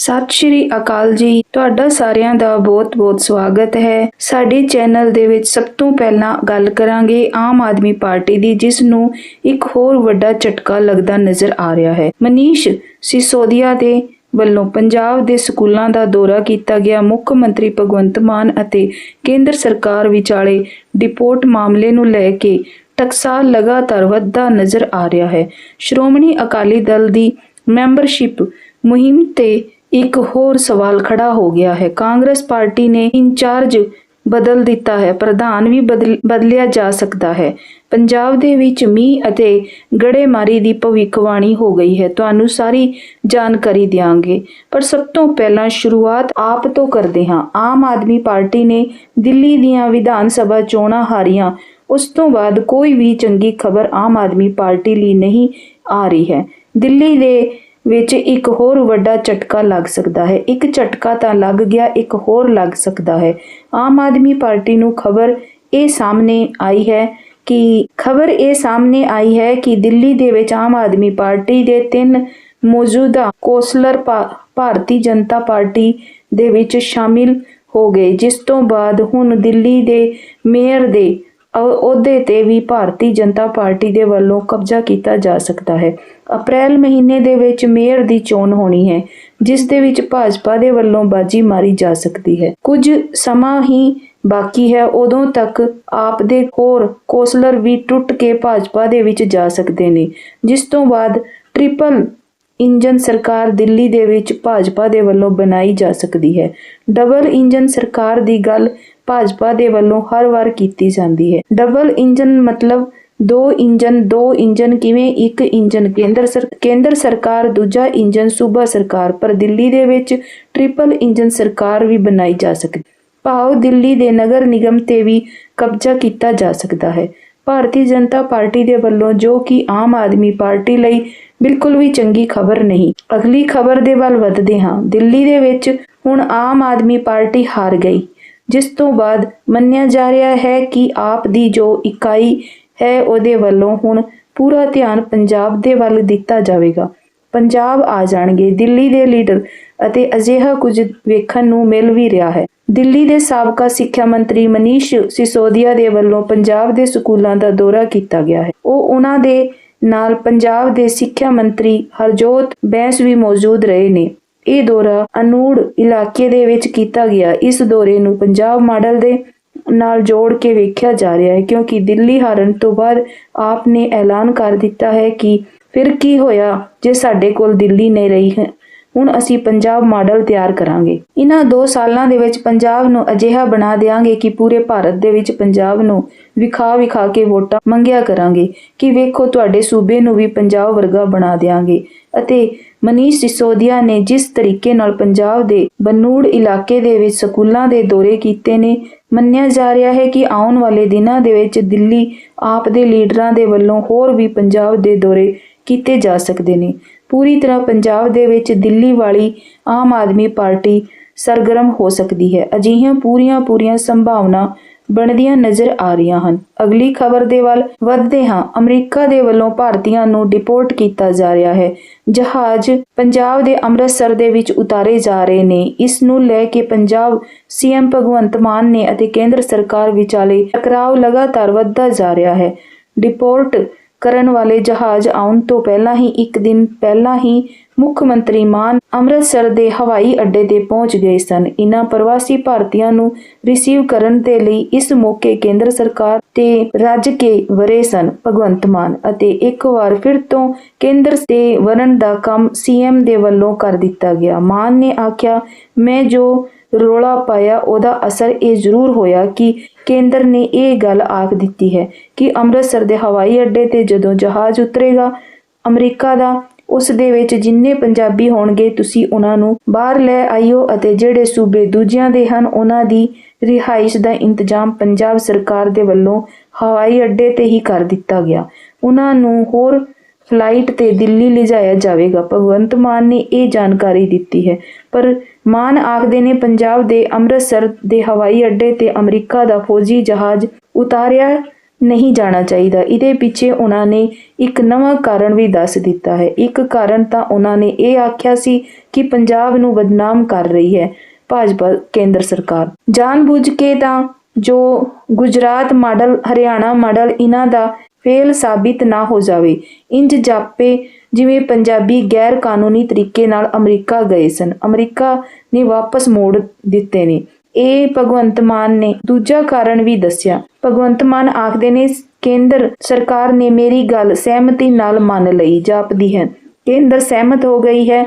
ਸਤਿ ਸ਼੍ਰੀ ਅਕਾਲ ਜੀ। ਤੁਹਾਡਾ ਸਾਰਿਆਂ ਦਾ ਬਹੁਤ-ਬਹੁਤ ਸਵਾਗਤ ਹੈ। ਸਾਡੇ ਚੈਨਲ ਦੇ ਵਿੱਚ ਸਭ ਤੋਂ ਪਹਿਲਾਂ ਗੱਲ ਕਰਾਂਗੇ ਆਮ ਆਦਮੀ ਪਾਰਟੀ ਦੀ, ਜਿਸ ਨੂੰ ਇੱਕ ਹੋਰ ਵੱਡਾ ਝਟਕਾ ਲੱਗਦਾ ਨਜ਼ਰ ਆ ਰਿਹਾ ਹੈ। ਮਨੀਸ਼ ਸਿਸੋਦੀਆ ਦੇ ਵੱਲੋਂ ਪੰਜਾਬ ਦੇ ਸਕੂਲਾਂ ਦਾ ਦੌਰਾ ਕੀਤਾ ਗਿਆ। ਮੁੱਖ ਮੰਤਰੀ ਭਗਵੰਤ ਮਾਨ ਅਤੇ ਕੇਂਦਰ ਸਰਕਾਰ ਵਿਚਾਲੇ ਡਿਪੋਰਟ ਮਾਮਲੇ ਨੂੰ ਲੈ ਕੇ ਟਕਸਾਲ ਲਗਾਤਾਰ ਵੱਧਦਾ ਨਜ਼ਰ ਆ ਰਿਹਾ ਹੈ। ਸ਼੍ਰੋਮਣੀ ਅਕਾਲੀ ਦਲ ਦੀ ਮੈਂਬਰਸ਼ਿਪ ਮੁਹਿੰਮ ਤੇ ਇੱਕ ਹੋਰ ਸਵਾਲ ਖੜਾ ਹੋ ਗਿਆ ਹੈ। ਕਾਂਗਰਸ ਪਾਰਟੀ ਨੇ ਇੰਚਾਰਜ ਬਦਲ ਦਿੱਤਾ ਹੈ, ਪ੍ਰਧਾਨ ਵੀ ਬਦਲ- ਬਦਲਿਆ ਜਾ ਸਕਦਾ ਹੈ। ਪੰਜਾਬ ਦੇ ਵਿੱਚ ਮੀਂਹ ਅਤੇ ਗੜੇਮਾਰੀ ਦੀ ਭਵਿੱਖਬਾਣੀ ਹੋ ਗਈ ਹੈ। ਤੁਹਾਨੂੰ ਸਾਰੀ ਜਾਣਕਾਰੀ ਦਿਆਂਗੇ। ਪਰ ਸਭ ਤੋਂ ਪਹਿਲਾਂ ਸ਼ੁਰੂਆਤ ਆਪ ਤੋਂ ਕਰਦੇ ਹਾਂ। ਆਮ ਆਦਮੀ ਪਾਰਟੀ ਨੇ ਦਿੱਲੀ ਦੀਆਂ ਵਿਧਾਨ ਸਭਾ ਚੋਣਾਂ ਹਾਰੀਆਂ। ਉਸ ਤੋਂ ਬਾਅਦ ਕੋਈ ਵੀ ਚੰਗੀ ਖਬਰ ਆਮ ਆਦਮੀ ਪਾਰਟੀ ਲਈ ਨਹੀਂ ਆ ਰਹੀ ਹੈ। ਦਿੱਲੀ ਦੇ ਵਿੱਚ ਇੱਕ ਹੋਰ ਵੱਡਾ ਝਟਕਾ ਲੱਗ ਸਕਦਾ ਹੈ। ਇੱਕ ਝਟਕਾ ਤਾਂ ਲੱਗ ਗਿਆ, ਇੱਕ ਹੋਰ ਲੱਗ ਸਕਦਾ ਹੈ। ਆਮ ਆਦਮੀ ਪਾਰਟੀ ਨੂੰ ਖਬਰ ਇਹ ਸਾਹਮਣੇ ਆਈ ਹੈ ਕਿ, ਖਬਰ ਇਹ ਸਾਹਮਣੇ ਆਈ ਹੈ ਕਿ ਦਿੱਲੀ ਦੇ ਵਿੱਚ ਆਮ ਆਦਮੀ ਪਾਰਟੀ ਦੇ ਤਿੰਨ ਮੌਜੂਦਾ ਕੋਸਲਰ ਭਾ- ਭਾਰਤੀ ਜਨਤਾ ਪਾਰਟੀ ਦੇ ਵਿੱਚ ਸ਼ਾਮਿਲ ਹੋ ਗਏ, ਜਿਸ ਤੋਂ ਬਾਅਦ ਹੁਣ ਦਿੱਲੀ ਦੇ ਮੇਅਰ ਦੇ ਅਹੁਦੇ ਤੇ ਵੀ ਭਾਰਤੀ ਜਨਤਾ ਪਾਰਟੀ ਦੇ ਵੱਲੋਂ ਕਬਜ਼ਾ ਕੀਤਾ ਜਾ ਸਕਦਾ ਹੈ। ਅਪ੍ਰੈਲ ਮਹੀਨੇ ਦੇ ਵਿੱਚ ਮੇਅਰ ਦੀ ਚੋਣ ਹੋਣੀ ਹੈ, ਜਿਸ ਦੇ ਵਿੱਚ ਭਾਜਪਾ ਦੇ ਵੱਲੋਂ ਬਾਜੀ ਮਾਰੀ ਜਾ ਸਕਦੀ ਹੈ। ਕੁਝ ਸਮਾਂ ਹੀ ਬਾਕੀ ਹੈ, ਉਦੋਂ ਤੱਕ ਆਪ ਦੇ ਹੋਰ ਕੋਸਲਰ ਵੀ ਟੁੱਟ ਕੇ ਭਾਜਪਾ ਦੇ ਵਿੱਚ ਜਾ ਸਕਦੇ ਨੇ, ਜਿਸ ਤੋਂ ਬਾਅਦ ਟ੍ਰਿਪਲ ਇੰਜਨ ਸਰਕਾਰ ਦਿੱਲੀ ਦੇ ਵਿੱਚ ਭਾਜਪਾ ਦੇ ਵੱਲੋਂ ਬਣਾਈ ਜਾ ਸਕਦੀ ਹੈ। ਡਬਲ ਇੰਜਨ ਸਰਕਾਰ ਦੀ ਗੱਲ ਭਾਜਪਾ ਦੇ ਵੱਲੋਂ ਹਰ ਵਾਰ ਕੀਤੀ ਜਾਂਦੀ ਹੈ। ਡਬਲ ਇੰਜਨ ਮਤਲਬ ਦੋ ਇੰਜਨ ਦੋ ਇੰਜਨ ਕਿਵੇਂ ਇੱਕ ਇੰਜਨ ਕੇਂਦਰ ਸਰ, ਕੇਂਦਰ ਸਰਕਾਰ, ਦੂਜਾ ਇੰਜਨ ਸੂਬਾ ਸਰਕਾਰ, ਪਰ ਦਿੱਲੀ ਦੇ ਵਿੱਚ ਟ੍ਰਿਪਲ ਇੰਜਨ ਸਰਕਾਰ ਵੀ ਬਣਾਈ ਜਾ ਸਕਦੀ। ਭਾਵ ਦਿੱਲੀ ਦੇ ਨਗਰ ਨਿਗਮ ਤੇ ਵੀ ਕਬਜ਼ਾ ਕੀਤਾ ਜਾ ਸਕਦਾ ਹੈ। ਭਾਰਤੀ ਜਨਤਾ ਪਾਰਟੀ ਦੇ ਵੱਲੋਂ ਜੋ ਕਿ ਆਮ ਆਦਮੀ ਪਾਰਟੀ ਲਈ ਬਿਲਕੁਲ ਵੀ ਚੰਗੀ ਖਬਰ ਨਹੀਂ। ਅਗਲੀ ਖਬਰ ਦੇ ਵੱਲ ਵਧਦੇ ਹਾਂ। ਦਿੱਲੀ ਦੇ ਵਿੱਚ ਹੁਣ ਆਮ ਆਦਮੀ ਪਾਰਟੀ ਹਾਰ ਗਈ। ਜਿਸ ਤੋਂ ਬਾਅਦ ਮੰਨਿਆ ਜਾ ਰਿਹਾ ਹੈ ਕਿ ਆਪ ਦੀ ਜੋ ਇਕਾਈ ਹੈ ਉਹਦੇ ਵੱਲੋਂ ਹੁਣ ਪੂਰਾ ਧਿਆਨ ਪੰਜਾਬ ਦੇ ਵੱਲ ਦਿੱਤਾ ਜਾਵੇਗਾ। ਪੰਜਾਬ ਆ ਜਾਣਗੇ। ਦਿੱਲੀ ਦੇ ਲੀਡਰ ਅਤੇ ਅਜਿਹਾ ਕੁਝ ਵੇਖਣ ਨੂੰ ਮਿਲ ਵੀ ਰਿਹਾ ਹੈ। ਦਿੱਲੀ ਦੇ ਸਾਬਕਾ ਸਿੱਖਿਆ ਮੰਤਰੀ ਮਨੀਸ਼ ਸਿਸੋਦੀਆ ਦੇ ਵੱਲੋਂ ਪੰਜਾਬ ਦੇ ਸਕੂਲਾਂ ਦਾ ਦੌਰਾ ਕੀਤਾ ਗਿਆ ਹੈ। ਉਹ ਉਹਨਾਂ ਦੇ ਨਾਲ ਪੰਜਾਬ ਦੇ ਸਿੱਖਿਆ ਮੰਤਰੀ ਹਰਜੋਤ ਬੈਂਸ ਵੀ ਮੌਜੂਦ ਰਹੇ ਨੇ। ਇਹ ਦੌਰਾ ਅਨੂੜ ਇਲਾਕੇ ਦੇ ਵਿੱਚ ਕੀਤਾ ਗਿਆ। ਇਸ ਦੌਰੇ ਨੂੰ ਪੰਜਾਬ ਮਾਡਲ ਦੇ ਨਾਲ ਜੋੜ ਕੇ ਵੇਖਿਆ ਜਾ ਰਿਹਾ ਹੈ, ਕਿਉਂਕਿ ਦਿੱਲੀ ਹਾਰਨ ਤੋਂ ਬਾਅਦ ਆਪ ਨੇ ਐਲਾਨ ਕਰ ਦਿੱਤਾ ਹੈ ਕਿ ਫਿਰ ਕੀ ਹੋਇਆ ਜੇ ਸਾਡੇ ਕੋਲ ਦਿੱਲੀ ਨਹੀਂ ਰਹੀ ਹੈ। ਹੁਣ ਅਸੀਂ ਪੰਜਾਬ ਮਾਡਲ ਤਿਆਰ ਕਰਾਂਗੇ। ਇਹਨਾਂ 2 ਸਾਲਾਂ ਦੇ ਵਿੱਚ ਪੰਜਾਬ ਨੂੰ ਅਜਿਹਾ ਬਣਾ ਦੇਵਾਂਗੇ ਕਿ ਪੂਰੇ ਭਾਰਤ ਦੇ ਵਿੱਚ ਪੰਜਾਬ ਨੂੰ ਵਿਖਾ ਵਿਖਾ ਕੇ ਵੋਟਾਂ ਮੰਗਿਆ ਕਰਾਂਗੇ ਕਿ ਵੇਖੋ ਤੁਹਾਡੇ ਸੂਬੇ ਨੂੰ ਵੀ ਪੰਜਾਬ ਵਰਗਾ ਬਣਾ ਦੇਵਾਂਗੇ ਅਤੇ ਮਨੀਸ਼ ਸਿਸੋਦੀਆ ਨੇ ਜਿਸ ਤਰੀਕੇ ਨਾਲ ਪੰਜਾਬ ਦੇ ਬਨੂੜ ਇਲਾਕੇ ਦੇ ਵਿੱਚ ਸਕੂਲਾਂ ਦੇ ਦੌਰੇ ਕੀਤੇ ਨੇ, ਮੰਨਿਆ ਜਾ ਰਿਹਾ ਹੈ ਕਿ ਆਉਣ ਵਾਲੇ ਦਿਨਾਂ ਦੇ ਵਿੱਚ ਦਿੱਲੀ ਆਪ ਦੇ ਲੀਡਰਾਂ ਦੇ ਵੱਲੋਂ ਹੋਰ ਵੀ ਪੰਜਾਬ ਦੇ ਦੌਰੇ ਕੀਤੇ ਜਾ ਸਕਦੇ ਨੇ। ਪੂਰੀ ਤਰ੍ਹਾਂ ਪੰਜਾਬ ਦੇ ਵਿੱਚ ਦਿੱਲੀ ਵਾਲੀ ਆਮ ਆਦਮੀ ਪਾਰਟੀ ਸਰਗਰਮ ਹੋ ਸਕਦੀ ਹੈ। ਅਜਿਹੀਆਂ ਪੂਰੀਆਂ ਪੂਰੀਆਂ ਸੰਭਾਵਨਾ ਬਣਦੀਆਂ ਨਜ਼ਰ ਆ ਰਹੀਆਂ ਹਨ। ਅਗਲੀ ਖਬਰ ਦੇ ਵੱਲ ਵੱਧਦੇ ਹਾਂ। ਅਮਰੀਕਾ ਦੇ ਵੱਲੋਂ ਭਾਰਤੀਆਂ ਨੂੰ ਡਿਪੋਰਟ ਕੀਤਾ ਜਾ ਰਿਹਾ ਹੈ। ਜਹਾਜ਼ ਪੰਜਾਬ ਦੇ ਅੰਮ੍ਰਿਤਸਰ ਦੇ ਵਿੱਚ ਉਤਾਰੇ ਜਾ ਰਹੇ ਨੇ। ਇਸ ਨੂੰ ਲੈ ਕੇ ਪੰਜਾਬ ਸੀਐਮ ਭਗਵੰਤ ਮਾਨ ਨੇ ਅਤੇ ਕੇਂਦਰ ਸਰਕਾਰ ਵਿਚਾਲੇ ਟਕਰਾਅ ਲਗਾਤਾਰ ਵੱਧਦਾ ਜਾ ਰਿਹਾ ਹੈ। ਡਿਪੋਰਟ ਕਰਨ ਵਾਲੇ ਜਹਾਜ਼ ਆਉਣ ਤੋਂ ਪਹਿਲਾਂ ਹੀ ਇੱਕ ਦਿਨ ਪਹਿਲਾਂ ਹੀ ਮੁੱਖ ਮੰਤਰੀ ਮਾਨ ਅੰਮ੍ਰਿਤਸਰ ਦੇ ਹਵਾਈ ਅੱਡੇ ਤੇ ਪਹੁੰਚ ਗਏ ਸਨ। ਇਨ੍ਹਾਂ ਪ੍ਰਵਾਸੀ ਭਾਰਤੀਆਂ ਨੂੰ ਰਿਸੀਵ ਕਰਨ ਦੇ ਲਈ ਇਸ ਮੌਕੇ ਕੇਂਦਰ ਸਰਕਾਰ ਤੇ ਰੱਜ ਕੇ ਵਰੇ ਸਨ ਭਗਵੰਤ ਮਾਨ ਅਤੇ ਇੱਕ ਵਾਰ ਫਿਰ ਤੋਂ ਕੇਂਦਰ ਤੇ ਵਰਨ ਦਾ ਕੰਮ ਸੀਐਮ ਦੇ ਵੱਲੋਂ ਕਰ ਦਿੱਤਾ ਗਿਆ। ਮਾਨ ਨੇ ਆਖਿਆ, ਮੈਂ ਜੋ ਰੌਲਾ ਪਾਇਆ, ਉਹਦਾ ਅਸਰ ਇਹ ਜ਼ਰੂਰ ਹੋਇਆ ਕਿ ਕੇਂਦਰ ਨੇ ਇਹ ਗੱਲ ਆਖ ਦਿੱਤੀ ਹੈ ਕਿ ਅੰਮ੍ਰਿਤਸਰ ਦੇ ਹਵਾਈ ਅੱਡੇ ਤੇ ਜਦੋਂ ਜਹਾਜ਼ ਉਤਰੇਗਾ, ਅਮਰੀਕਾ ਦਾ, ਉਸ ਦੇ ਵਿੱਚ ਜਿੰਨੇ ਪੰਜਾਬੀ ਹੋਣਗੇ, ਤੁਸੀਂ ਉਹਨਾਂ ਨੂੰ ਬਾਹਰ ਲੈ ਆਇਓ ਅਤੇ ਜਿਹੜੇ ਸੂਬੇ ਦੂਜਿਆਂ ਦੇ ਹਨ, ਉਹਨਾਂ ਦੀ ਰਿਹਾਇਸ਼ ਦਾ ਇੰਤਜ਼ਾਮ ਪੰਜਾਬ ਸਰਕਾਰ ਦੇ ਵੱਲੋਂ ਹਵਾਈ ਅੱਡੇ ਤੇ ਹੀ ਕਰ ਦਿੱਤਾ ਗਿਆ। ਉਹਨਾਂ ਨੂੰ ਹੋਰ ਫਲਾਈਟ ਤੇ ਦਿੱਲੀ ਲਿਜਾਇਆ ਜਾਵੇਗਾ। ਭਗਵੰਤ ਮਾਨ ਨੇ ਇਹ ਜਾਣਕਾਰੀ ਦਿੱਤੀ ਹੈ। ਪਰ ਮਾਨ ਆਖਦੇ ਨੇ, ਪੰਜਾਬ ਦੇ ਅੰਮ੍ਰਿਤਸਰ ਦੇ ਹਵਾਈ ਅੱਡੇ ਤੇ ਅਮਰੀਕਾ ਦਾ ਫੌਜੀ ਜਹਾਜ਼ ਉਤਾਰਿਆ ਨਹੀਂ ਜਾਣਾ ਚਾਹੀਦਾ। ਇਹਦੇ ਪਿੱਛੇ ਉਹਨਾਂ ਨੇ ਇੱਕ ਨਵਾਂ ਕਾਰਨ ਵੀ ਦੱਸ ਦਿੱਤਾ ਹੈ। ਇੱਕ ਕਾਰਨ ਤਾਂ ਉਹਨਾਂ ਨੇ ਇਹ ਆਖਿਆ ਸੀ ਕਿ ਪੰਜਾਬ ਨੂੰ ਬਦਨਾਮ ਕਰ ਰਹੀ ਹੈ ਭਾਜਪਾ ਕੇਂਦਰ ਸਰਕਾਰ। ਜਾਣਬੁੱਝ ਕੇ ਤਾਂ ਜੋ ਗੁਜਰਾਤ ਮਾਡਲ, ਹਰਿਆਣਾ ਮਾਡਲ, ਇਹਨਾਂ ਦਾ ਫੇਲ ਸਾਬਿਤ ਨਾ ਹੋ ਜਾਵੇ ਇੰਜ ਜਾਪੇ ਜਿਵੇਂ ਪੰਜਾਬੀ ਗੈਰ ਕਾਨੂੰਨੀ ਤਰੀਕੇ ਨਾਲ ਅਮਰੀਕਾ ਗਏ ਸਨ। ਅਮਰੀਕਾ ਨੇ ਵਾਪਸ ਮੋੜ ਦਿੱਤੇ ਨੇ। ਇਹ ਭਗਵੰਤ ਮਾਨ ਨੇ ਦੂਜਾ ਕਾਰਨ ਵੀ ਦੱਸਿਆ। ਭਗਵੰਤ ਮਾਨ ਆਖਦੇ ਨੇ, ਕੇਂਦਰ ਸਰਕਾਰ ਨੇ ਮੇਰੀ ਗੱਲ ਸਹਿਮਤੀ ਨਾਲ ਮੰਨ ਲਈ, ਜਾਪਦੀ ਹੈ। ਕੇਂਦਰ ਸਹਿਮਤ ਹੋ ਗਈ ਹੈ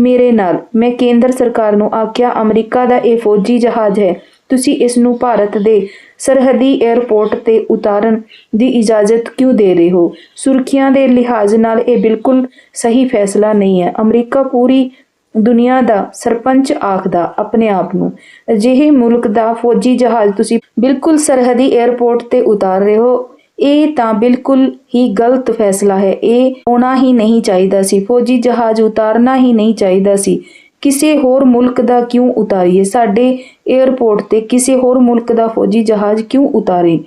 ਮੇਰੇ ਨਾਲ। ਮੈਂ ਕੇਂਦਰ ਸਰਕਾਰ ਨੂੰ ਆਖਿਆ, ਅਮਰੀਕਾ ਦਾ ਇਹ ਫੌਜੀ ਜਹਾਜ਼ ਹੈ। ਤੁਸੀਂ ਇਸ ਨੂੰ ਭਾਰਤ ਦੇ ਸਰਹੱਦੀ 에ਅਰਪੋਰਟ ਤੇ ਉਤਾਰਨ ਦੀ ਇਜਾਜ਼ਤ ਕਿਉਂ ਦੇ ਰਹੇ ਹੋ? ਸੁਰੱਖਿਆ ਦੇ ਲਿਹਾਜ਼ ਨਾਲ ਇਹ ਬਿਲਕੁਲ ਸਹੀ ਫੈਸਲਾ ਨਹੀਂ ਹੈ। ਅਮਰੀਕਾ ਪੂਰੀ ਦੁਨੀਆ ਦਾ ਸਰਪੰਚ ਆਖਦਾ ਆਪਣੇ ਆਪ ਨੂੰ, ਅਜਿਹੇ ਮੁਲਕ ਦਾ ਫੌਜੀ ਜਹਾਜ਼ ਤੁਸੀਂ ਬਿਲਕੁਲ ਸਰਹੱਦੀ 에ਅਰਪੋਰਟ ਤੇ ਉਤਾਰ ਰਹੇ ਹੋ। ਇਹ ਤਾਂ ਬਿਲਕੁਲ ਹੀ ਗਲਤ ਫੈਸਲਾ ਹੈ। ਇਹ ਹੋਣਾ ਹੀ ਨਹੀਂ ਚਾਹੀਦਾ ਸੀ। ਫੌਜੀ ਜਹਾਜ਼ ਉਤਾਰਨਾ ਹੀ ਨਹੀਂ ਚਾਹੀਦਾ ਸੀ। ਕਿਸੇ ਹੋਰ ਮੁਲਕ ਦਾ ਕਿਉਂ ਉਤਾਰੀਏ? ਸਾਡੇ 에ਅਰਪੋਰਟ ਤੇ ਕਿਸੇ ਹੋਰ ਮੁਲਕ ਦਾ ਫੌਜੀ ਜਹਾਜ਼ ਕਿਉਂ ਉਤਾਰੇ?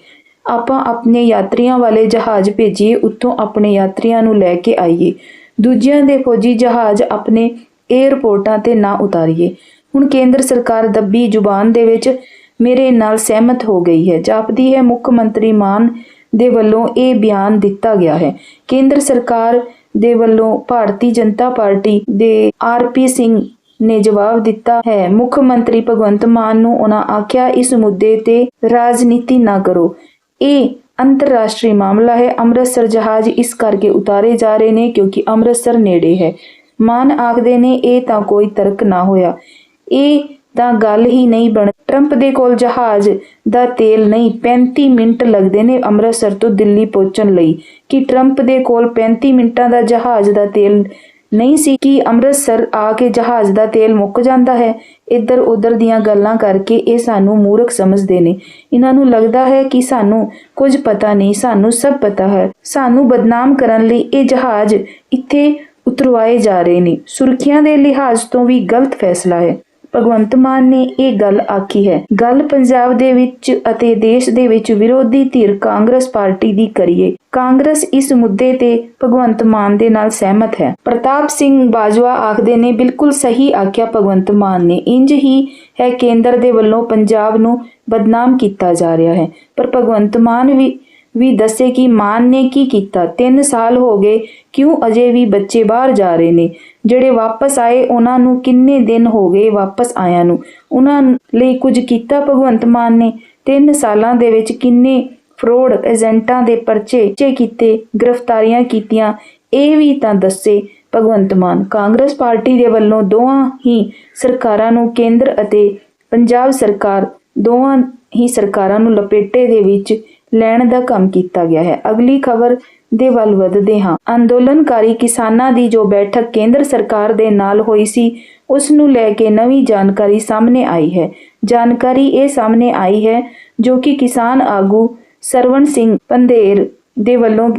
ਆਪਾਂ ਆਪਣੇ ਯਾਤਰੀਆਂ ਵਾਲੇ ਜਹਾਜ਼ ਭੇਜੀਏ, ਉੱਥੋਂ ਆਪਣੇ ਯਾਤਰੀਆਂ ਨੂੰ ਲੈ ਕੇ ਆਈਏ। ਦੂਜਿਆਂ ਦੇ ਫੌਜੀ ਜਹਾਜ਼ ਆਪਣੇ 에ਅਰਪੋਰਟਾਂ ਤੇ ਨਾ ਉਤਾਰੀਏ। ਹੁਣ ਕੇਂਦਰ ਸਰਕਾਰ ਦੱਬੀ ਜ਼ੁਬਾਨ ਦੇ ਵਿੱਚ ਮੇਰੇ ਨਾਲ ਸਹਿਮਤ ਹੋ ਗਈ ਹੈ। ਜਾਪਦੀ ਹੈ, ਮੁੱਖ ਮੰਤਰੀ ਮਾਨ ਦੇ ਵੱਲੋਂ ਇਹ ਬਿਆਨ ਦਿੱਤਾ ਗਿਆ ਹੈ। ਕੇਂਦਰ ਸਰਕਾਰ ਦੇ ਵੱਲੋਂ ਭਾਰਤੀ ਜਨਤਾ ਪਾਰਟੀ ਦੇ ਆਰਪੀ ਸਿੰਘ ਨੇ ਜਵਾਬ ਦਿੱਤਾ ਹੈ। ਮੁੱਖ ਮੰਤਰੀ ਭਗਵੰਤ ਮਾਨ ਨੂੰ ਉਹਨਾਂ ਆਖਿਆ, ਇਸ ਮੁੱਦੇ ਤੇ ਰਾਜਨੀਤੀ ਨਾ ਕਰੋ। ਇਹ ਅੰਤਰਰਾਸ਼ਟਰੀ ਮਾਮਲਾ ਹੈ। ਅੰਮ੍ਰਿਤਸਰ ਜਹਾਜ਼ ਇਸ ਕਰਕੇ ਉਤਾਰੇ ਜਾ ਰਹੇ ਨੇ ਕਿਉਂਕਿ ਅੰਮ੍ਰਿਤਸਰ ਨੇੜੇ ਹੈ। ਮਾਨ ਆਖਦੇ ਨੇ, ਇਹ ਤਾਂ ਕੋਈ ਤਰਕ ਨਾ ਹੋਇਆ। ਇਹ ਤਾਂ ਗੱਲ ਹੀ ਨਹੀਂ ਬਣ ਟਰੰਪ ਦੇ ਕੋਲ ਜਹਾਜ਼ ਦਾ ਤੇਲ ਨਹੀਂ। 35 ਮਿੰਟ ਲੱਗਦੇ ਨੇ ਅੰਮ੍ਰਿਤਸਰ ਤੋਂ ਦਿੱਲੀ ਪਹੁੰਚਣ ਲਈ। ਕਿ ਟਰੰਪ ਦੇ ਕੋਲ 35 ਮਿੰਟਾਂ ਦਾ ਜਹਾਜ਼ ਦਾ ਤੇਲ ਨਹੀਂ ਸੀ ਕਿ ਅੰਮ੍ਰਿਤਸਰ ਆ ਕੇ ਜਹਾਜ਼ ਦਾ ਤੇਲ ਮੁੱਕ ਜਾਂਦਾ ਹੈ। ਇੱਧਰ ਉੱਧਰ ਦੀਆਂ ਗੱਲਾਂ ਕਰਕੇ ਇਹ ਸਾਨੂੰ ਮੂਰਖ ਸਮਝਦੇ ਨੇ। ਇਹਨਾਂ ਨੂੰ ਲੱਗਦਾ ਹੈ ਕਿ ਸਾਨੂੰ ਕੁਝ ਪਤਾ ਨਹੀਂ, ਸਾਨੂੰ ਸਭ ਪਤਾ ਹੈ। ਸਾਨੂੰ ਬਦਨਾਮ ਕਰਨ ਲਈ ਇਹ ਜਹਾਜ਼ ਇੱਥੇ ਉਤਰਵਾਏ ਜਾ ਰਹੇ ਨੇ। ਸੁਰਖੀਆਂ ਦੇ ਲਿਹਾਜ਼ ਤੋਂ ਵੀ ਗਲਤ ਫੈਸਲਾ ਹੈ। ਭਗਵੰਤ ਮਾਨ ਨੇ ਇਹ ਗੱਲ ਆਖੀ ਹੈ। ਗੱਲ ਪੰਜਾਬ ਦੇ ਵਿੱਚ ਅਤੇ ਦੇਸ਼ ਦੇ ਵਿੱਚ ਵਿਰੋਧੀ ਧਿਰ ਕਾਂਗਰਸ ਪਾਰਟੀ ਦੀ ਕਰੀਏ। ਕਾਂਗਰਸ ਇਸ ਮੁੱਦੇ ਤੇ ਭਗਵੰਤ ਮਾਨ ਦੇ ਨਾਲ ਸਹਿਮਤ ਹੈ। ਪ੍ਰਤਾਪ ਸਿੰਘ ਬਾਜਵਾ ਆਖਦੇ ਨੇ, ਬਿਲਕੁਲ ਸਹੀ ਆਖਿਆ ਭਗਵੰਤ ਮਾਨ ਨੇ। ਇੰਜ ਹੀ ਹੈ ਕੇਂਦਰ ਦੇ ਵੱਲੋਂ ਪੰਜਾਬ ਨੂੰ ਬਦਨਾਮ ਕੀਤਾ ਜਾ ਰਿਹਾ ਹੈ। ਪਰ ਭਗਵੰਤ ਮਾਨ ਵੀ ਵੀ ਦੱਸੇ ਕਿ ਮਾਨ ਨੇ ਕੀ ਕੀਤਾ? 3 ਸਾਲ ਹੋ ਗਏ, ਕਿਉਂ ਅਜੇ ਵੀ ਬੱਚੇ ਬਾਹਰ ਜਾ ਰਹੇ ਨੇ? ਜਿਹੜੇ ਵਾਪਸ ਆਏ, ਉਹਨਾਂ ਨੂੰ ਕਿੰਨੇ ਦਿਨ ਹੋ ਗਏ ਵਾਪਸ ਆਇਆਂ ਨੂੰ? ਉਹਨਾਂ ਲਈ ਕੁਝ ਕੀਤਾ ਭਗਵੰਤ ਮਾਨ ਨੇ? 3 ਸਾਲਾਂ ਦੇ ਵਿੱਚ ਕਿੰਨੇ ਫਰੋਡ ਏਜੰਟਾਂ ਦੇ ਪਰਚੇ ਚੇ ਕੀਤੇ, ਗ੍ਰਿਫਤਾਰੀਆਂ ਕੀਤੀਆਂ, ਇਹ ਵੀ ਤਾਂ ਦੱਸੇ ਭਗਵੰਤ ਮਾਨ। ਕਾਂਗਰਸ ਪਾਰਟੀ ਦੇ ਵੱਲੋਂ ਦੋਹਾਂ ਹੀ ਸਰਕਾਰਾਂ ਨੂੰ ਕੇਂਦਰ ਅਤੇ ਪੰਜਾਬ ਸਰਕਾਰ, ਦੋਵਾਂ ਹੀ ਸਰਕਾਰਾਂ ਨੂੰ ਲਪੇਟੇ ਦੇ ਵਿੱਚ ਲੈਣ ਦਾ ਕੰਮ ਕੀਤਾ ਗਿਆ ਹੈ। ਅਗਲੀ ਖਬਰ ਦੇ ਵੱਲ ਵਧਦੇ ਹਾਂ। ਅੰਦੋਲਨਕਾਰੀ ਕਿਸਾਨਾਂ ਦੀ ਜੋ ਬੈਠਕ ਕੇਂਦਰ ਸਰਕਾਰ ਦੇ ਨਾਲ ਹੋਈ ਸੀ ਉਸ ਨੂੰ ਲੈ ਕੇ ਨਵੀਂ ਜਾਣਕਾਰੀ ਸਾਹਮਣੇ ਆਈ ਹੈ। ਜਾਣਕਾਰੀ ਇਹ ਸਾਹਮਣੇ ਆਈ ਹੈ ਜੋ ਕਿ ਕਿਸਾਨ ਆਗੂ ਸਰਵਣ ਸਿੰਘ ਪੰਧੇਰ ਦੇ ਵੱਲੋਂ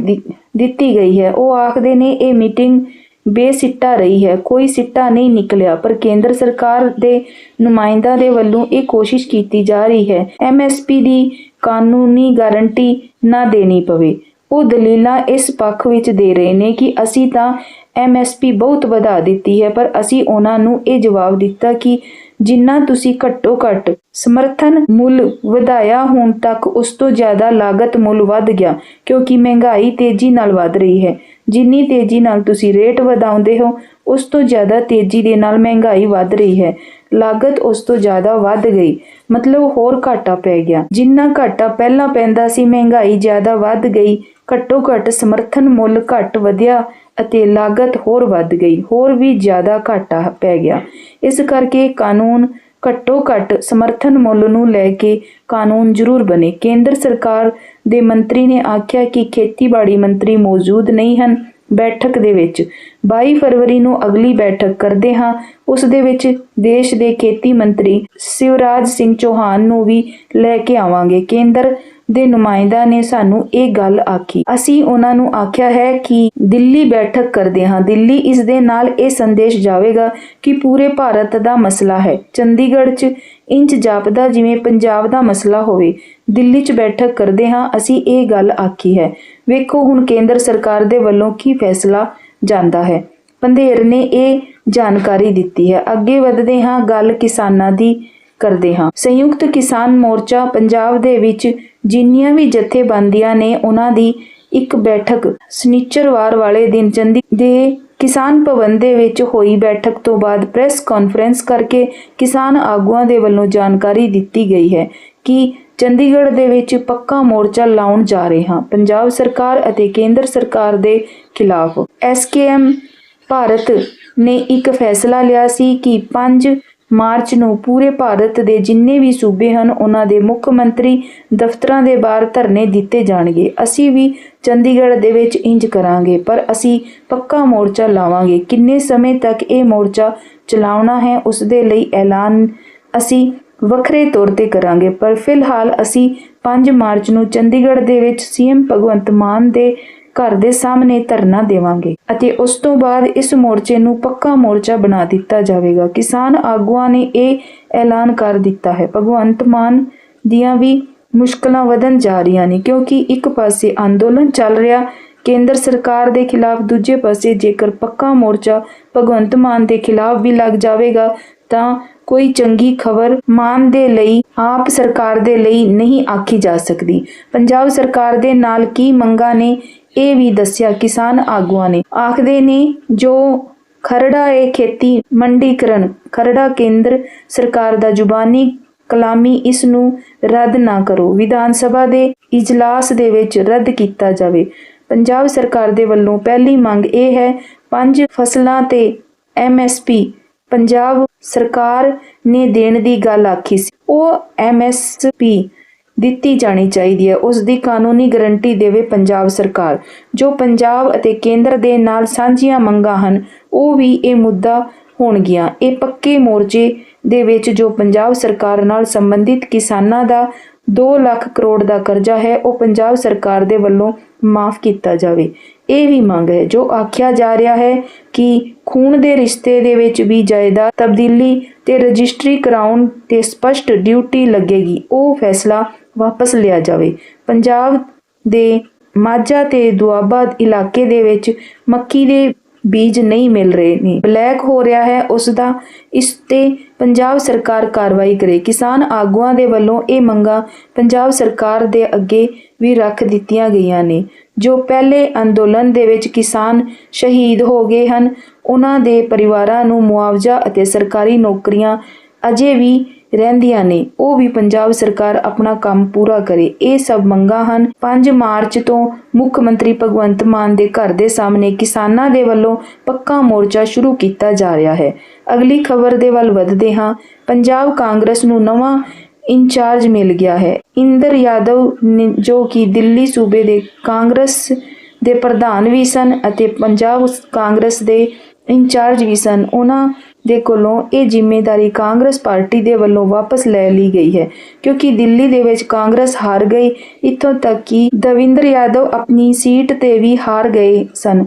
ਦਿੱਤੀ ਗਈ ਹੈ। ਉਹ ਆਖਦੇ ਨੇ, ਇਹ ਮੀਟਿੰਗ ਬੇਸਿੱਟਾ ਰਹੀ ਹੈ। ਕੋਈ ਸਿੱਟਾ ਨਹੀਂ ਨਿਕਲਿਆ, ਪਰ ਕੇਂਦਰ ਸਰਕਾਰ ਦੇ ਨੁਮਾਇੰਦਿਆਂ ਦੇ ਵੱਲੋਂ ਇਹ ਕੋਸ਼ਿਸ਼ ਕੀਤੀ ਜਾ ਰਹੀ ਹੈ। ਐਮਐਸਪੀ ਦੀ ਕਾਨੂੰਨੀ ਗਾਰੰਟੀ ਨਾ ਦੇਣੀ ਪਵੇ। ਉਹ ਦਲੀਲਾਂ ਇਸ ਪੱਖ ਵਿੱਚ ਦੇ ਰਹੇ ਨੇ ਕਿ ਅਸੀਂ ਤਾਂ ਐਮਐਸਪੀ ਬਹੁਤ ਵਧਾ ਦਿੱਤੀ ਹੈ, ਪਰ ਅਸੀਂ ਉਹਨਾਂ ਨੂੰ ਇਹ ਜਵਾਬ ਦਿੱਤਾ ਕਿ ਜਿੰਨਾ ਤੁਸੀਂ ਘੱਟੋ ਘੱਟ ਸਮਰਥਨ ਮੁੱਲ ਵਧਾਇਆ ਹੁਣ ਤੱਕ ਉਸ ਤੋਂ ਜ਼ਿਆਦਾ ਲਾਗਤ ਮੁੱਲ ਵੱਧ ਗਿਆ, ਕਿਉਂਕਿ ਮਹਿੰਗਾਈ ਤੇਜ਼ੀ ਨਾਲ ਵੱਧ ਰਹੀ ਹੈ। ਜਿੰਨੀ ਤੇਜ਼ੀ ਨਾਲ ਤੁਸੀਂ ਰੇਟ ਵਧਾਉਂਦੇ ਹੋ, ਉਸ ਤੋਂ ਜ਼ਿਆਦਾ ਤੇਜ਼ੀ ਦੇ ਨਾਲ ਮਹਿੰਗਾਈ ਵੱਧ ਰਹੀ ਹੈ। ਲਾਗਤ ਉਸ ਤੋਂ ਜ਼ਿਆਦਾ ਵੱਧ ਗਈ, ਮਤਲਬ ਹੋਰ ਘਾਟਾ ਪੈ ਗਿਆ। ਜਿੰਨਾ ਘਾਟਾ ਪਹਿਲਾਂ ਪੈਂਦਾ ਸੀ, ਮਹਿੰਗਾਈ ਜ਼ਿਆਦਾ ਵੱਧ ਗਈ ਘੱਟੋ ਘੱਟ ਸਮਰਥਨ ਮੁੱਲ ਘੱਟ ਵਧਿਆ ਅਤੇ ਲਾਗਤ ਹੋਰ ਵੱਧ ਗਈ, ਹੋਰ ਵੀ ਜ਼ਿਆਦਾ ਘਾਟਾ ਪੈ ਗਿਆ। ਇਸ ਕਰਕੇ ਕਾਨੂੰਨ ਘੱਟੋ ਘੱਟ ਸਮਰਥਨ ਮੁੱਲ ਨੂੰ ਲੈ ਕੇ ਕਾਨੂੰਨ ਜ਼ਰੂਰ ਬਣੇ। ਕੇਂਦਰ ਸਰਕਾਰ ਦੇ ਮੰਤਰੀ ਨੇ ਆਖਿਆ ਕਿ ਖੇਤੀਬਾੜੀ ਮੰਤਰੀ ਮੌਜੂਦ ਨਹੀਂ ਹਨ ਬੈਠਕ ਦੇ ਵਿੱਚ। 22 ਫਰਵਰੀ ਨੂੰ ਅਗਲੀ ਬੈਠਕ ਕਰਦੇ ਹਾਂ। ਉਸ ਦੇ ਵਿੱਚ ਦੇਸ਼ ਦੇ ਖੇਤੀ ਮੰਤਰੀ ਸ਼ਿਵਰਾਜ ਸਿੰਘ ਚੌਹਾਨ ਨੂੰ ਵੀ ਲੈ ਕੇ ਆਵਾਂਗੇ। ਕੇਂਦਰ ਦੇ ਨੁਮਾਇੰਦਾ ਨੇ ਸਾਨੂੰ ਇਹ ਗੱਲ ਆਖੀ। ਅਸੀਂ ਉਹਨਾਂ ਨੂੰ ਆਖਿਆ ਹੈ ਕਿ ਦਿੱਲੀ ਬੈਠਕ ਕਰਦੇ ਹਾਂ। ਦਿੱਲੀ ਇਸ ਦੇ ਨਾਲ ਇਹ ਸੰਦੇਸ਼ ਜਾਵੇਗਾ ਕਿ ਪੂਰੇ ਭਾਰਤ ਦਾ ਮਸਲਾ ਹੈ। ਚੰਡੀਗੜ੍ਹ 'ਚ ਇੰਚ ਜਾਪਦਾ ਜਿਵੇਂ ਪੰਜਾਬ ਦਾ ਮਸਲਾ ਹੋਵੇ। ਦਿੱਲੀ 'ਚ ਬੈਠਕ ਕਰਦੇ ਹਾਂ, ਅਸੀਂ ਇਹ ਗੱਲ ਆਖੀ ਹੈ। ਵੇਖੋ ਹੁਣ ਕੇਂਦਰ ਸਰਕਾਰ ਦੇ ਵੱਲੋਂ ਕੀ ਫੈਸਲਾ ਜਾਂਦਾ ਹੈ। ਪੰਧੇਰ ਨੇ ਇਹ ਜਾਣਕਾਰੀ ਦਿੱਤੀ ਹੈ। ਅੱਗੇ ਵਧਦੇ ਹਾਂ ਗੱਲ ਕਿਸਾਨਾਂ ਦੀ ਕਰਦੇ ਹਾਂ। ਸੰਯੁਕਤ ਕਿਸਾਨ ਮੋਰਚਾ ਪੰਜਾਬ ਦੇ ਵਿੱਚ ਜਿੰਨੀਆਂ ਵੀ ਜਥੇਬੰਦੀਆਂ ਨੇ ਉਹਨਾਂ ਦੀ ਇੱਕ ਬੈਠਕ ਸਨੀਚਰਵਾਰ ਵਾਲੇ ਦਿਨ ਚੰਦੀ ਦੇ ਕਿਸਾਨ ਭਵਨ ਦੇ ਵਿੱਚ ਹੋਈ ਬੈਠਕ ਤੋਂ ਬਾਅਦ ਪ੍ਰੈਸ ਕਾਨਫਰੰਸ ਕਰਕੇ ਕਿਸਾਨ ਆਗੂਆਂ ਦੇ ਵੱਲੋਂ ਜਾਣਕਾਰੀ ਦਿੱਤੀ ਗਈ ਹੈ ਕਿ ਚੰਡੀਗੜ੍ਹ ਦੇ ਵਿੱਚ ਪੱਕਾ ਮੋਰਚਾ ਲਾਉਣ ਜਾ ਰਹੇ ਹਾਂ, ਪੰਜਾਬ ਸਰਕਾਰ ਅਤੇ ਕੇਂਦਰ ਸਰਕਾਰ ਦੇ ਖਿਲਾਫ। ਐਸਕੇਐਮ ਭਾਰਤ ਨੇ ਇੱਕ ਫੈਸਲਾ ਲਿਆ ਸੀ ਕਿ 5 ਮਾਰਚ ਨੂੰ ਪੂਰੇ ਭਾਰਤ ਦੇ ਜਿੰਨੇ ਵੀ ਸੂਬੇ ਹਨ, ਉਹਨਾਂ ਦੇ ਮੁੱਖ ਮੰਤਰੀ ਦਫ਼ਤਰਾਂ ਦੇ ਬਾਹਰ ਧਰਨੇ ਦਿੱਤੇ ਜਾਣਗੇ। ਅਸੀਂ ਵੀ ਚੰਡੀਗੜ੍ਹ ਦੇ ਵਿੱਚ ਇੰਜ ਕਰਾਂਗੇ, ਪਰ ਅਸੀਂ ਪੱਕਾ ਮੋਰਚਾ ਲਾਵਾਂਗੇ। ਕਿੰਨੇ ਸਮੇਂ ਤੱਕ ਇਹ ਮੋਰਚਾ ਚਲਾਉਣਾ ਹੈ, ਉਸ ਦੇ ਲਈ ਐਲਾਨ ਅਸੀਂ ਵੱਖਰੇ ਤੌਰ ਤੇ ਕਰਾਂਗੇ। ਪਰ ਫਿਲਹਾਲ ਅਸੀਂ 5 ਮਾਰਚ ਨੂੰ ਚੰਡੀਗੜ੍ਹ ਦੇ ਵਿੱਚ ਸੀਐਮ ਭਗਵੰਤ ਮਾਨ ਦੇ ਘਰ ਦੇ ਸਾਹਮਣੇ ਧਰਨਾ ਦੇਵਾਂਗੇ ਅਤੇ ਉਸ ਤੋਂ ਬਾਅਦ ਇਸ ਮੋਰਚੇ ਨੂੰ ਪੱਕਾ ਮੋਰਚਾ ਬਣਾ ਦਿੱਤਾ ਜਾਵੇਗਾ। ਕਿਸਾਨ ਆਗੂਆਂ ਨੇ ਇਹ ਐਲਾਨ ਕਰ ਦਿੱਤਾ ਹੈ। ਭਗਵੰਤ ਮਾਨ ਦੀਆਂ ਵੀ ਮੁਸ਼ਕਲਾਂ ਵਧਣ ਜਾ ਰਹੀਆਂ ਨੇ ਕਿਉਂਕਿ ਇੱਕ ਪਾਸੇ ਅੰਦੋਲਨ ਚੱਲ ਰਿਹਾ, ਕੇਂਦਰ ਸਰਕਾਰ ਦੇ ਖਿਲਾਫ ਦੂਜੇ ਪਾਸੇ ਜੇਕਰ ਪੱਕਾ ਮੋਰਚਾ ਭਗਵੰਤ ਮਾਨ ਦੇ ਖਿਲਾਫ ਵੀ ਲੱਗ ਜਾਵੇਗਾ ਤਾਂ ਕੋਈ ਚੰਗੀ ਖਬਰ ਮਾਨ ਦੇ ਲਈ, ਆਪ ਸਰਕਾਰ ਦੇ ਲਈ ਨਹੀਂ ਆਖੀ ਜਾ ਸਕਦੀ। ਪੰਜਾਬ ਸਰਕਾਰ ਦੇ ਨਾਲ ਕੀ ਮੰਗਾਂ ਨੇ? ਇਹ ਵੀ ਦੱਸਿਆ ਕਿਸਾਨ ਆਗੂਆਂ ਨੇ। ਆਖਦੇ ਨੇ, ਜੋ ਖਰੜਾ ਇਹ ਖੇਤੀ ਮੰਡੀਕਰਨ, ਖਰੜਾ ਕੇਂਦਰ ਸਰਕਾਰ ਦਾ ਜ਼ੁਬਾਨੀ ਕਲਾਮੀ ਇਸ ਨੂੰ ਰੱਦ ਨਾ ਕਰੋ। ਵਿਧਾਨ ਸਭਾ ਦੇ ਇਜਲਾਸ ਦੇ ਵਿੱਚ ਰੱਦ ਕੀਤਾ ਜਾਵੇ। ਪੰਜਾਬ ਸਰਕਾਰ ਦੇ ਵੱਲੋਂ ਪਹਿਲੀ ਮੰਗ ਇਹ ਹੈ, ਪੰਜ ਫਸਲਾਂ ਤੇ ਐਮਐਸਪੀ ਪੰਜਾਬ ਸਰਕਾਰ ਨੇ ਦੇਣ ਦੀ ਗੱਲ ਆਖੀ ਸੀ। ਉਹ ਐਮਐਸਪੀ ਦਿੱਤੀ ਜਾਣੀ ਚਾਹੀਦੀ ਹੈ। ਉਸ ਦੀ ਕਾਨੂੰਨੀ ਗਰੰਟੀ ਦੇਵੇ ਪੰਜਾਬ ਸਰਕਾਰ। ਜੋ ਪੰਜਾਬ ਅਤੇ ਕੇਂਦਰ ਦੇ ਨਾਲ ਸਾਂਝੀਆਂ ਮੰਗਾਂ ਹਨ, ਉਹ ਵੀ ਇਹ ਮੁੱਦਾ ਹੋਣਗੀਆਂ। ਇਹ ਪੱਕੇ ਮੋਰਚੇ ਦੇ ਵਿੱਚ ਜੋ ਪੰਜਾਬ ਸਰਕਾਰ ਨਾਲ ਸੰਬੰਧਿਤ ਕਿਸਾਨਾਂ ਦਾ 2 ਲੱਖ ਕਰੋੜ ਦਾ ਕਰਜ਼ਾ ਹੈ, ਉਹ ਪੰਜਾਬ ਸਰਕਾਰ ਦੇ ਵੱਲੋਂ ਮਾਫ ਕੀਤਾ ਜਾਵੇ। ਇਹ ਵੀ ਮੰਗ ਹੈ। ਜੋ ਆਖਿਆ ਜਾ ਰਿਹਾ ਹੈ ਕਿ ਖੂਨ ਦੇ ਰਿਸ਼ਤੇ ਦੇ ਵਿੱਚ ਵੀ ਜਾਇਦਾਦ ਤਬਦੀਲੀ ਤੇ ਰਜਿਸਟਰੀ ਕਰਾਉਣ ਤੇ ਸਪਸ਼ਟ ਡਿਊਟੀ ਲੱਗੇਗੀ, ਉਹ ਫੈਸਲਾ ਵਾਪਸ ਲਿਆ ਜਾਵੇ। ਪੰਜਾਬ ਦੇ ਮਾਝਾ ਤੇ ਦੁਆਬਾ ਇਲਾਕੇ ਦੇ ਵਿੱਚ ਮੱਕੀ ਦੇ ਬੀਜ ਨਹੀਂ ਮਿਲ ਰਹੇ ਨੇ। ਬਲੈਕ ਹੋ ਰਿਹਾ ਹੈ ਉਸ ਦਾ ਇਸ ਤੇ ਪੰਜਾਬ ਸਰਕਾਰ ਕਾਰਵਾਈ ਕਰੇ। ਕਿਸਾਨ ਆਗੂਆਂ ਦੇ ਵੱਲੋਂ ਇਹ ਮੰਗਾਂ ਪੰਜਾਬ ਸਰਕਾਰ ਦੇ ਅੱਗੇ ਵੀ ਰੱਖ ਦਿੱਤੀਆਂ ਗਈਆਂ ਨੇ, ਜੋ ਪਹਿਲੇ ਅੰਦੋਲਨ ਦੇ ਵਿੱਚ ਕਿਸਾਨ ਸ਼ਹੀਦ ਹੋ ਗਏ ਹਨ। ਉਹਨਾਂ ਦੇ ਪਰਿਵਾਰਾਂ ਨੂੰ ਮੁਆਵਜ਼ਾ ਅਤੇ ਸਰਕਾਰੀ ਨੌਕਰੀਆਂ ਅਜੇ ਵੀ ਰਹਿੰਦੀਆਂ ਨੇ। ਉਹ ਵੀ ਪੰਜਾਬ ਸਰਕਾਰ ਆਪਣਾ ਕੰਮ ਪੂਰਾ ਕਰੇ। ਇਹ ਸਭ ਮੰਗਾਂ ਹਨ। 5 ਮਾਰਚ ਤੋਂ ਮੁੱਖ ਮੰਤਰੀ ਭਗਵੰਤ ਮਾਨ ਦੇ ਘਰ ਦੇ ਸਾਹਮਣੇ ਕਿਸਾਨਾਂ ਦੇ ਵੱਲੋਂ ਪੱਕਾ ਮੋਰਚਾ ਸ਼ੁਰੂ ਕੀਤਾ ਜਾ ਰਿਹਾ ਹੈ। ਅਗਲੀ ਖਬਰ ਦੇ ਵੱਲ ਵਧਦੇ ਹਾਂ। ਪੰਜਾਬ ਕਾਂਗਰਸ ਨੂੰ ਨਵਾਂ ਇੰਚਾਰਜ ਮਿਲ ਗਿਆ ਹੈ। ਇੰਦਰ ਯਾਦਵ ਜੋ ਕਿ ਦਿੱਲੀ ਸੂਬੇ ਦੇ ਕਾਂਗਰਸ ਦੇ ਪ੍ਰਧਾਨ ਵੀ ਸਨ ਅਤੇ ਪੰਜਾਬ ਕਾਂਗਰਸ ਦੇ ਇੰਚਾਰਜ ਵੀ ਸਨ, ਉਹਨਾਂ ਦੇ ਕੋਲੋਂ ਇਹ ਜ਼ਿੰਮੇਵਾਰੀ ਕਾਂਗਰਸ ਪਾਰਟੀ ਦੇ ਵੱਲੋਂ ਵਾਪਸ ਲੈ ਲਈ ਗਈ ਹੈ, ਕਿਉਂਕਿ ਦਿੱਲੀ ਦੇ ਵਿੱਚ ਕਾਂਗਰਸ ਹਾਰ ਗਈ, ਇੱਥੋਂ ਤੱਕ ਕਿ ਦਵਿੰਦਰ ਯਾਦਵ ਆਪਣੀ ਸੀਟ ਤੇ ਵੀ ਹਾਰ ਗਏ ਸਨ।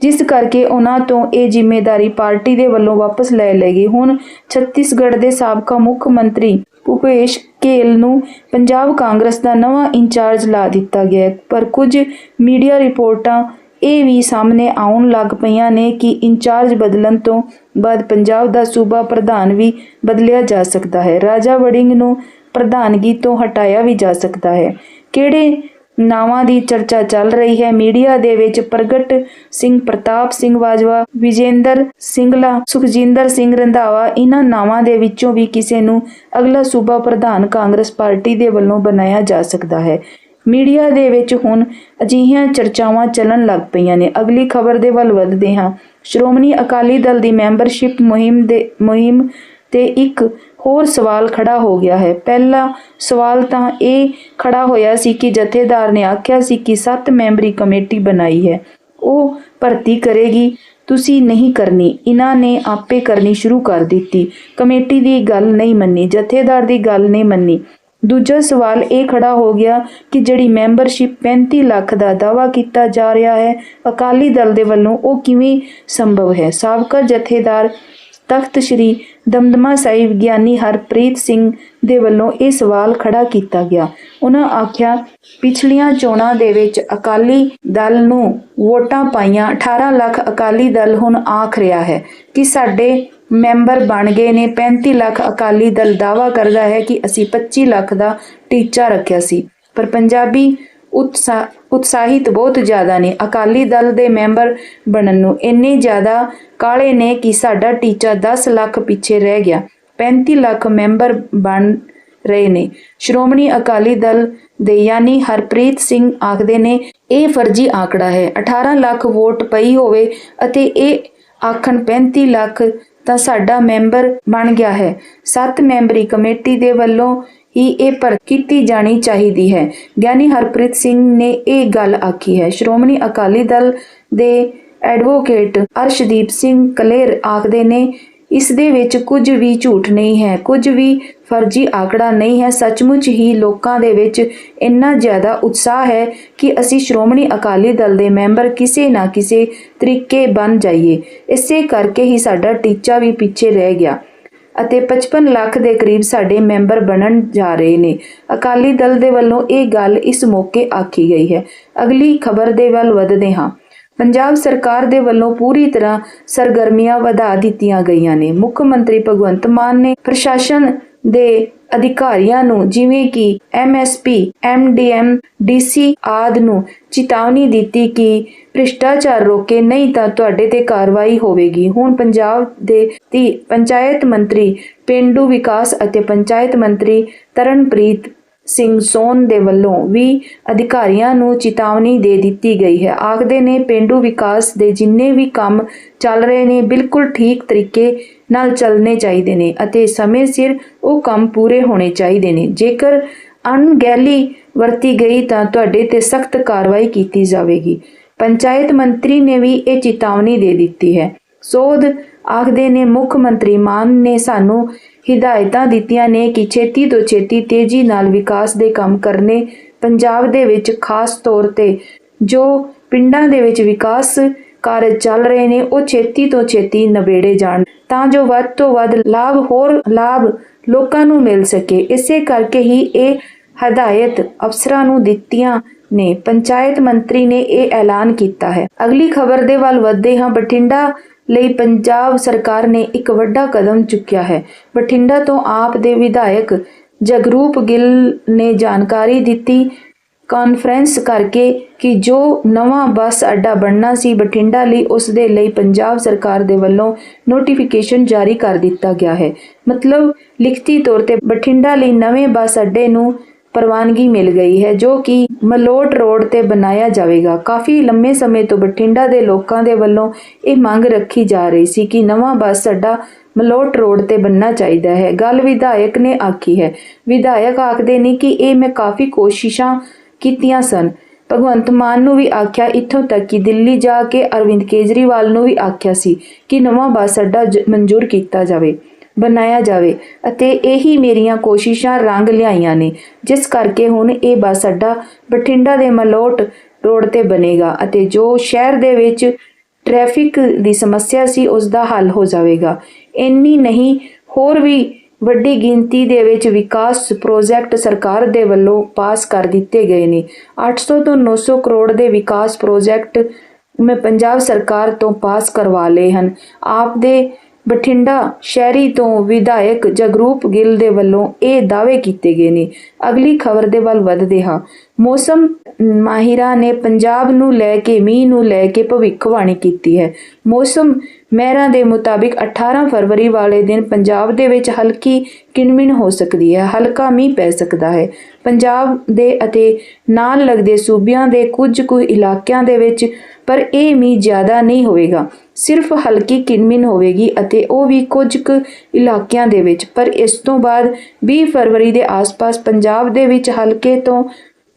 ਜਿਸ ਕਰਕੇ ਉਹਨਾਂ ਤੋਂ ਇਹ ਜ਼ਿੰਮੇਵਾਰੀ ਪਾਰਟੀ ਦੇ ਵੱਲੋਂ ਵਾਪਸ ਲੈ ਲਈ ਗਈ। ਹੁਣ ਛੱਤੀਸਗੜ੍ਹ ਦੇ ਸਾਬਕਾ ਮੁੱਖ ਮੰਤਰੀ ਭੁਪੇਸ਼ ਕੇਲ ਨੂੰ ਪੰਜਾਬ ਕਾਂਗਰਸ ਦਾ ਨਵਾਂ ਇੰਚਾਰਜ ਲਾ ਦਿੱਤਾ ਗਿਆ ਪਰ ਕੁਝ ਮੀਡੀਆ ਰਿਪੋਰਟਾਂ ਇਹ ਵੀ ਸਾਹਮਣੇ ਆਉਣ ਲੱਗ ਪਈਆਂ ਨੇ ਕਿ ਇੰਚਾਰਜ ਬਦਲਣ ਤੋਂ ਬਾਅਦ ਪੰਜਾਬ ਦਾ ਸੂਬਾ ਪ੍ਰਧਾਨ ਵੀ ਬਦਲਿਆ ਜਾ ਸਕਦਾ ਹੈ। ਰਾਜਾ ਵੜਿੰਗ ਨੂੰ ਪ੍ਰਧਾਨਗੀ ਤੋਂ ਹਟਾਇਆ ਵੀ ਜਾ ਸਕਦਾ ਹੈ। ਕਿਹੜੇ ਨਾਵਾਂ ਦੀ ਚਰਚਾ ਚੱਲ ਰਹੀ ਹੈ? ਮੀਡੀਆ ਦੇ ਵਿੱਚ ਪ੍ਰਗਟ ਸਿੰਘ, ਪ੍ਰਤਾਪ ਸਿੰਘ ਬਾਜਵਾ, ਵਿਜੇਂਦਰ ਸਿੰਘਲਾ ਸੁਖਜਿੰਦਰ ਸਿੰਘ ਰੰਧਾਵਾ ਇਹਨਾਂ ਨਾਵਾਂ ਦੇ ਵਿੱਚੋਂ ਵੀ ਕਿਸੇ ਨੂੰ ਅਗਲਾ ਸੂਬਾ ਪ੍ਰਧਾਨ ਕਾਂਗਰਸ ਪਾਰਟੀ ਦੇ ਵੱਲੋਂ ਬਣਾਇਆ ਜਾ ਸਕਦਾ ਹੈ। ਮੀਡੀਆ ਦੇ ਵਿੱਚ ਹੁਣ ਅਜਿਹੀਆਂ ਚਰਚਾਵਾਂ ਚੱਲਣ ਲੱਗ ਪਈਆਂ ਨੇ। ਅਗਲੀ ਖਬਰ ਦੇ ਵੱਲ ਵਧਦੇ ਹਾਂ। ਸ਼੍ਰੋਮਣੀ ਅਕਾਲੀ ਦਲ ਦੀ ਮੈਂਬਰਸ਼ਿਪ ਮੁਹਿੰਮ ਦੇ, ਮੁਹਿੰਮ ਤੇ ਇੱਕ ਹੋਰ ਸਵਾਲ ਖੜਾ ਹੋ ਗਿਆ ਹੈ। ਪਹਿਲਾ ਸਵਾਲ ਤਾਂ ਇਹ ਖੜਾ ਹੋਇਆ ਸੀ ਕਿ ਜਥੇਦਾਰ ਨੇ ਆਖਿਆ ਸੀ ਕਿ ਸੱਤ ਮੈਂਬਰੀ ਕਮੇਟੀ ਬਣਾਈ ਹੈ। ਉਹ ਭਰਤੀ ਕਰੇਗੀ। ਤੁਸੀਂ ਨਹੀਂ ਕਰਨੀ। ਇਹਨਾਂ ਨੇ ਆਪੇ ਕਰਨੀ ਸ਼ੁਰੂ ਕਰ ਦਿੱਤੀ। ਕਮੇਟੀ ਦੀ ਗੱਲ ਨਹੀਂ ਮੰਨੀ। ਜਥੇਦਾਰ ਦੀ ਗੱਲ ਨਹੀਂ ਮੰਨੀ। ਦੂਜਾ ਸਵਾਲ ਇਹ ਖੜਾ ਹੋ ਗਿਆ ਕਿ ਜਿਹੜੀ ਮੈਂਬਰਸ਼ਿਪ 35 ਲੱਖ ਦਾ ਦਾਅਵਾ ਕੀਤਾ ਜਾ ਰਿਹਾ ਹੈ, ਅਕਾਲੀ ਦਲ ਦੇ ਵੱਲੋਂ ਉਹ ਕਿਵੇਂ ਸੰਭਵ ਹੈ? ਸਾਬਕਾ ਜਥੇਦਾਰ ਤਖਤ ਸ੍ਰੀ ਦਮਦਮਾ ਸਾਹਿਬ ਗਿਆਨੀ ਹਰਪ੍ਰੀਤ ਸਿੰਘ ਦੇ ਵੱਲੋਂ ਇਹ ਸਵਾਲ ਖੜਾ ਕੀਤਾ ਗਿਆ। ਉਹਨਾਂ ਆਖਿਆ, ਪਿਛਲੀਆਂ ਚੋਣਾਂ ਦੇ ਵਿੱਚ ਅਕਾਲੀ ਦਲ ਨੂੰ ਵੋਟਾਂ ਪਾਈਆਂ 18 ਲੱਖ ਅਕਾਲੀ ਦਲ ਹੁਣ ਆਖ ਰਿਹਾ ਹੈ ਕਿ ਸਾਡੇ ਮੈਂਬਰ ਬਣ ਗਏ ਨੇ। 35 ਲੱਖ ਅਕਾਲੀ ਦਲ ਦਾਵਾ ਕਰਦਾ ਹੈ ਕਿ ਅਸੀਂ 25 ਲੱਖ ਦਾ ਟੀਚਾ ਰੱਖਿਆ ਸੀ। ਪਰ ਪੰਜਾਬੀ ਉਤਸ਼ਾਹਿਤ ਬਹੁਤ ਜ਼ਿਆਦਾ ਨੇ। ਅਕਾਲੀ ਦਲ ਦੇ ਮੈਂਬਰ ਬਣਨ ਨੂੰ ਇੰਨੇ ਜ਼ਿਆਦਾ ਕਾਲੇ ਨੇ ਕਿ ਸਾਡਾ ਟੀਚਾ 10 ਲੱਖ ਪਿੱਛੇ ਰਹਿ ਗਿਆ। 35 ਲੱਖ ਮੈਂਬਰ ਬਣ ਰਹੇ ਨੇ। ਸ਼੍ਰੋਮਣੀ ਅਕਾਲੀ ਦਲ ਦੇ ਯਾਨੀ ਹਰਪ੍ਰੀਤ ਸਿੰਘ ਆਖਦੇ ਨੇ, ਇਹ ਫਰਜ਼ੀ ਆંકੜਾ ਹੈ। 18 ਲੱਖ ਵੋਟ ਪਈ ਹੋਵੇ ਅਤੇ ਇਹ ਆਖਣ 35 ਲੱਖ ਤਾਂ ਸਾਡਾ ਮੈਂਬਰ ਬਣ ਗਿਆ ਹੈ। ਸੱਤ ਮੈਂਬਰੀ ਕਮੇਟੀ ਦੇ ਵੱਲੋਂ ਹੀ ਇਹ ਪਰ ਕੀਤੀ ਜਾਣੀ ਚਾਹੀਦੀ ਹੈ। ਗਿਆਨੀ ਹਰਪ੍ਰੀਤ ਸਿੰਘ ਨੇ ਇਹ ਗੱਲ ਆਖੀ ਹੈ। ਸ਼੍ਰੋਮਣੀ ਅਕਾਲੀ ਦਲ ਦੇ ਐਡਵੋਕੇਟ ਅਰਸ਼ਦੀਪ ਸਿੰਘ ਕਲੇਰ ਆਖਦੇ ਨੇ, ਇਸ ਦੇ ਵਿੱਚ ਕੁਝ ਵੀ ਝੂਠ ਨਹੀਂ ਹੈ, ਕੁਝ ਵੀ ਫਰਜ਼ੀ ਆંકੜਾ ਨਹੀਂ ਹੈ। ਸੱਚਮੁੱਚ ਹੀ ਲੋਕਾਂ ਦੇ ਵਿੱਚ ਇੰਨਾ ਜ਼ਿਆਦਾ ਉਤਸ਼ਾਹ ਹੈ ਕਿ ਅਸੀਂ ਸ਼੍ਰੋਮਣੀ ਅਕਾਲੀ ਦਲ ਦੇ ਮੈਂਬਰ ਕਿਸੇ ਨਾ ਕਿਸੇ ਤਰੀਕੇ ਬਣ ਜਾਈਏ। ਇਸੇ ਕਰਕੇ ਹੀ ਸਾਡਾ ਟੀਚਾ ਵੀ ਪਿੱਛੇ ਰਹਿ ਗਿਆ। ਅਤੇ 55 ਲੱਖ ਦੇ ਕਰੀਬ ਸਾਡੇ ਮੈਂਬਰ ਬਣਨ ਜਾ ਰਹੇ ਨੇ। ਅਕਾਲੀ ਦਲ ਦੇ ਵੱਲੋਂ ਇਹ ਗੱਲ ਇਸ ਮੌਕੇ ਆਖੀ ਗਈ ਹੈ। ਅਗਲੀ ਖਬਰ ਦੇ ਵੱਲ ਵਧਦੇ ਹਾਂ। ਪੰਜਾਬ ਸਰਕਾਰ ਦੇ ਵੱਲੋਂ ਪੂਰੀ ਤਰ੍ਹਾਂ ਸਰਗਰਮੀਆਂ ਵਧਾ ਦਿੱਤੀਆਂ ਗਈਆਂ ਨੇ। ਮੁੱਖ ਮੰਤਰੀ ਭਗਵੰਤ ਮਾਨ ਨੇ ਪ੍ਰਸ਼ਾਸਨ ਦੇ ਅਧਿਕਾਰੀਆਂ ਨੂੰ ਜਿਵੇਂ ਕਿ ਐਮਐਸਪੀ ਐਮਡੀਐਮ ਡੀਸੀ ਆਦ ਨੂੰ ਚੇਤਾਵਨੀ ਦਿੱਤੀ ਕਿ ਭ੍ਰਿਸ਼ਟਾਚਾਰ ਰੋਕੇ ਨਹੀਂ ਤਾਂ ਤੁਹਾਡੇ ਤੇ ਕਾਰਵਾਈ ਹੋਵੇਗੀ। ਹੁਣ ਪੰਜਾਬ ਦੇ ਦੀ ਪੰਚਾਇਤ ਮੰਤਰੀ, ਪਿੰਡੂ ਵਿਕਾਸ ਅਤੇ ਪੰਚਾਇਤ ਮੰਤਰੀ ਤਰਨਪ੍ਰੀਤ ਸਿੰਘ ਸੋਨ ਦੇ ਵੱਲੋਂ ਵੀ ਅਧਿਕਾਰੀਆਂ ਨੂੰ ਚੇਤਾਵਨੀ ਦੇ ਦਿੱਤੀ ਗਈ ਹੈ। ਆਖਦੇ ਨੇ, ਪਿੰਡੂ ਵਿਕਾਸ ਦੇ ਜਿੰਨੇ ਵੀ ਕੰਮ ਚੱਲ ਰਹੇ ਨੇ, ਬਿਲਕੁਲ ਠੀਕ ਤਰੀਕੇ ਨਾਲ ਚੱਲਣੇ ਚਾਹੀਦੇ ਨੇ ਅਤੇ ਸਮੇਂ ਸਿਰ ਉਹ ਕੰਮ ਪੂਰੇ ਹੋਣੇ ਚਾਹੀਦੇ ਨੇ। ਜੇਕਰ ਅਣਗਹਿਲੀ ਵਰਤੀ ਗਈ ਤਾਂ ਤੁਹਾਡੇ ਤੇ ਸਖਤ ਕਾਰਵਾਈ ਕੀਤੀ ਜਾਵੇਗੀ। ਪੰਚਾਇਤ ਮੰਤਰੀ ਨੇ ਵੀ ਇਹ ਚੇਤਾਵਨੀ ਦੇ ਦਿੱਤੀ ਹੈ। ਸੋਧ ਆਖਦੇ ਨੇ, ਮੁੱਖ ਮੰਤਰੀ ਮਾਨ ਨੇ ਸਾਨੂੰ ਹਿਦਾਇਤਾਂ ਦਿੱਤੀਆਂ ਨੇ ਕਿ ਛੇਤੀ ਤੋਂ ਛੇਤੀ ਤੇਜ਼ੀ ਨਾਲ ਵਿਕਾਸ ਦੇ ਕੰਮ ਕਰਨੇ ਪੰਜਾਬ ਦੇ ਵਿੱਚ ਖਾਸ ਤੌਰ ਤੇ ਜੋ ਪਿੰਡਾਂ ਦੇ ਵਿੱਚ ਵਿਕਾਸ ਕਾਰਜ ਚੱਲ ਰਹੇ ਨੇ, ਉਹ ਛੇਤੀ ਤੋਂ ਛੇਤੀ ਨਵੇੜੇ ਜਾਣ ਤਾਂ ਜੋ ਵੱਧ ਤੋਂ ਵੱਧ ਲਾਭ, ਹੋਰ ਲਾਭ ਲੋਕਾਂ ਨੂੰ ਮਿਲ ਸਕੇ। ਇਸੇ ਕਰਕੇ ਹੀ ਇਹ ਹਦਾਇਤ ਅਫਸਰਾਂ ਨੂੰ ਦਿੱਤੀਆਂ ਨੇ। ਪੰਚਾਇਤ ਮੰਤਰੀ ਨੇ ਇਹ ਐਲਾਨ ਕੀਤਾ ਹੈ। ਅਗਲੀ ਖਬਰ ਦੇ ਵੱਲ ਵਧਦੇ ਹਾਂ। ਬਠਿੰਡਾ ਲਈ ਪੰਜਾਬ ਸਰਕਾਰ ਨੇ ਇੱਕ ਵੱਡਾ ਕਦਮ ਚੁੱਕਿਆ ਹੈ। ਬਠਿੰਡਾ ਤੋਂ ਆਪ ਦੇ ਵਿਧਾਇਕ ਜਗਰੂਪ ਗਿੱਲ ਨੇ ਜਾਣਕਾਰੀ ਦਿੱਤੀ ਕਾਨਫਰੰਸ ਕਰਕੇ ਕਿ ਜੋ ਨਵਾਂ ਬੱਸ ਅੱਡਾ ਬਣਨਾ ਸੀ, ਬਠਿੰਡਾ ਲਈ ਉਸ ਦੇ ਲਈ ਪੰਜਾਬ ਸਰਕਾਰ ਦੇ ਵੱਲੋਂ ਨੋਟੀਫਿਕੇਸ਼ਨ ਜਾਰੀ ਕਰ ਦਿੱਤਾ ਗਿਆ ਹੈ। ਮਤਲਬ ਲਿਖਤੀ ਤੌਰ ਤੇ ਬਠਿੰਡਾ ਲਈ ਨਵੇਂ ਬੱਸ ਅੱਡੇ ਨੂੰ ਪ੍ਰਵਾਨਗੀ ਮਿਲ ਗਈ ਹੈ, ਜੋ ਕਿ ਮਲੋਟ ਰੋਡ ਤੇ ਬਣਾਇਆ ਜਾਵੇਗਾ। ਕਾਫੀ ਲੰਮੇ ਸਮੇਂ ਤੋਂ ਬਠਿੰਡਾ ਦੇ ਲੋਕਾਂ ਦੇ ਵੱਲੋਂ ਇਹ ਮੰਗ ਰੱਖੀ ਜਾ ਰਹੀ ਸੀ ਕਿ ਨਵਾਂ ਬੱਸ ਅੱਡਾ ਮਲੋਟ ਰੋਡ ਤੇ ਬਣਨਾ ਚਾਹੀਦਾ ਹੈ। ਗੱਲ ਵਿਧਾਇਕ ਨੇ ਆਖੀ ਹੈ। ਵਿਧਾਇਕ ਆਖਦੇ ਨੇ ਕਿ ਇਹ ਮੈਂ ਕਾਫੀ ਕੋਸ਼ਿਸ਼ਾਂ ਕੀਤੀਆਂ ਸਨ। ਭਗਵੰਤ ਮਾਨ ਨੂੰ ਵੀ ਆਖਿਆ, ਇੱਥੋਂ ਤੱਕ ਕਿ ਦਿੱਲੀ ਜਾ ਕੇ ਅਰਵਿੰਦ ਕੇਜਰੀਵਾਲ ਨੂੰ ਵੀ ਆਖਿਆ ਸੀ ਕਿ ਨਵਾਂ ਬੱਸ ਅੱਡਾ ਜ- ਮਨਜ਼ੂਰ ਕੀਤਾ ਜਾਵੇ, ਬਣਾਇਆ ਜਾਵੇ ਅਤੇ ਇਹੀ ਮੇਰੀਆਂ ਕੋਸ਼ਿਸ਼ਾਂ ਰੰਗ ਲਿਆਈਆਂ ਨੇ, ਜਿਸ ਕਰਕੇ ਹੁਣ ਇਹ ਬੱਸ ਅੱਡਾ ਬਠਿੰਡਾ ਦੇ ਮਲੋਟ ਰੋਡ ਤੇ ਬਣੇਗਾ ਅਤੇ ਜੋ ਸ਼ਹਿਰ ਦੇ ਵਿੱਚ ਟ੍ਰੈਫਿਕ ਦੀ ਸਮੱਸਿਆ ਸੀ, ਉਸ ਦਾ ਹੱਲ ਹੋ ਜਾਵੇਗਾ। ਇੰਨੀ ਨਹੀਂ, ਹੋਰ ਵੀ ਵੱਡੀ ਗਿਣਤੀ ਦੇ ਵਿੱਚ ਵਿਕਾਸ ਪ੍ਰੋਜੈਕਟ ਸਰਕਾਰ ਦੇ ਵੱਲੋਂ ਪਾਸ ਕਰ ਦਿੱਤੇ ਗਏ ਨੇ। 800 ਤੋਂ 900 ਕਰੋੜ ਦੇ ਵਿਕਾਸ ਪ੍ਰੋਜੈਕਟ ਮੈਂ ਪੰਜਾਬ ਸਰਕਾਰ ਤੋਂ ਪਾਸ ਕਰਵਾ ਲਏ ਹਨ। ਆਪ ਦੇ ਬਠਿੰਡਾ ਸ਼ਹਿਰੀ ਤੋਂ ਵਿਧਾਇਕ ਜਗਰੂਪ ਗਿੱਲ ਦੇ ਵੱਲੋਂ ਇਹ ਦਾਅਵੇ ਕੀਤੇ ਗਏ ਨੇ। ਅਗਲੀ ਖਬਰ ਦੇ ਵੱਲ ਵਧਦੇ ਹਾਂ। ਮੌਸਮ ਮਾਹਿਰਾਂ ਨੇ ਪੰਜਾਬ ਨੂੰ ਲੈ ਕੇ, ਮੀਂਹ ਨੂੰ ਲੈ ਕੇ ਭਵਿੱਖਬਾਣੀ ਕੀਤੀ ਹੈ। ਮੌਸਮ ਮਹਿਰਾਂ ਦੇ ਮੁਤਾਬਿਕ 18 ਫਰਵਰੀ ਵਾਲੇ ਦਿਨ ਪੰਜਾਬ ਦੇ ਵਿੱਚ ਹਲਕੀ ਕਿਣਮਿਣ ਹੋ ਸਕਦੀ ਹੈ, ਹਲਕਾ ਮੀਂਹ ਪੈ ਸਕਦਾ ਹੈ। ਪੰਜਾਬ ਦੇ ਅਤੇ ਨਾਲ ਲੱਗਦੇ ਸੂਬਿਆਂ ਦੇ ਕੁਝ ਕੁ ਇਲਾਕਿਆਂ ਦੇ ਵਿੱਚ ਪਰ ਇਹ ਮੀਂਹ ਜ਼ਿਆਦਾ ਨਹੀਂ ਹੋਵੇਗਾ। ਸਿਰਫ ਹਲਕੀ ਕਿਨਮਿਨ ਹੋਵੇਗੀ ਅਤੇ ਉਹ ਵੀ ਕੁਝ ਕੁ ਇਲਾਕਿਆਂ ਦੇ ਵਿੱਚ। ਪਰ ਇਸ ਤੋਂ ਬਾਅਦ 20 ਫਰਵਰੀ ਦੇ ਆਸ-ਪਾਸ ਪੰਜਾਬ ਦੇ ਵਿੱਚ ਹਲਕੇ ਤੋਂ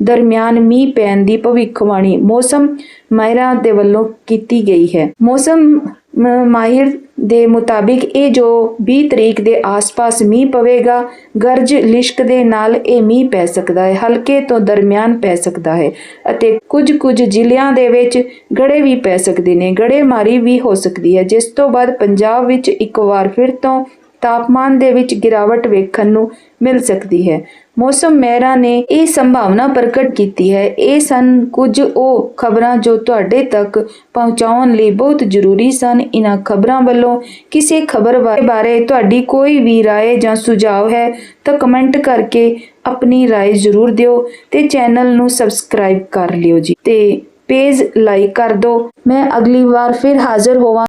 ਦਰਮਿਆਨ ਮੀਂਹ ਪੈਣ ਦੀ ਭਵਿੱਖਬਾਣੀ ਮੌਸਮ ਮਾਹਿਰਾਂ ਦੇ ਵੱਲੋਂ ਕੀਤੀ ਗਈ ਹੈ। ਮੌਸਮ ਮਾਹਿਰ ਦੇ ਮੁਤਾਬਿਕ ਇਹ ਜੋ 20 ਤਰੀਕ ਦੇ ਆਸ-ਪਾਸ ਮੀਂਹ ਪਵੇਗਾ, ਗਰਜ ਲਿਸ਼ਕ ਦੇ ਨਾਲ ਇਹ ਮੀਂਹ ਪੈ ਸਕਦਾ ਹੈ, ਹਲਕੇ ਤੋਂ ਦਰਮਿਆਨ ਪੈ ਸਕਦਾ ਹੈ ਅਤੇ ਕੁਝ ਕੁਝ ਜ਼ਿਲ੍ਹਿਆਂ ਦੇ ਵਿੱਚ ਗੜੇ ਵੀ ਪੈ ਸਕਦੇ ਨੇ ਗੜੇਮਾਰੀ ਵੀ ਹੋ ਸਕਦੀ ਹੈ, ਜਿਸ ਤੋਂ ਬਾਅਦ ਪੰਜਾਬ ਵਿੱਚ ਇੱਕ ਵਾਰ ਫਿਰ ਤੋਂ ਤਾਪਮਾਨ ਦੇ ਵਿੱਚ ਗਿਰਾਵਟ ਵੇਖਣ ਨੂੰ ਮਿਲ ਸਕਦੀ ਹੈ ਮੌਸਮ ਮਹਿਰਾ ਨੇ ਇਹ ਸੰਭਾਵਨਾ ਪ੍ਰਕਟ ਕੀਤੀ ਹੈ ਇਹ ਸਨ ਕੁਝ ਉਹ ਖਬਰਾਂ ਜੋ ਤੁਹਾਡੇ ਤੱਕ ਪਹੁੰਚਾਉਣ ਲਈ ਬਹੁਤ ਜ਼ਰੂਰੀ ਸਨ ਇਹਨਾਂ ਖਬਰਾਂ ਵੱਲੋਂ ਕਿਸੇ ਖਬਰ ਬਾਰੇ ਤੁਹਾਡੀ ਕੋਈ ਵੀ رائے ਜਾਂ ਸੁਝਾਅ ਹੈ ਤਾਂ ਕਮੈਂਟ ਕਰਕੇ ਆਪਣੀ رائے ਜ਼ਰੂਰ ਦਿਓ ਤੇ ਚੈਨਲ ਨੂੰ ਸਬਸਕ੍ਰਾਈਬ ਕਰ ਲਿਓ ਜੀ ਤੇ ਪੇਜ ਲਾਈਕ ਕਰ ਦਿਓ ਮੈਂ ਅਗਲੀ ਵਾਰ ਫਿਰ ਹਾਜ਼ਰ ਹੋਵਾਂ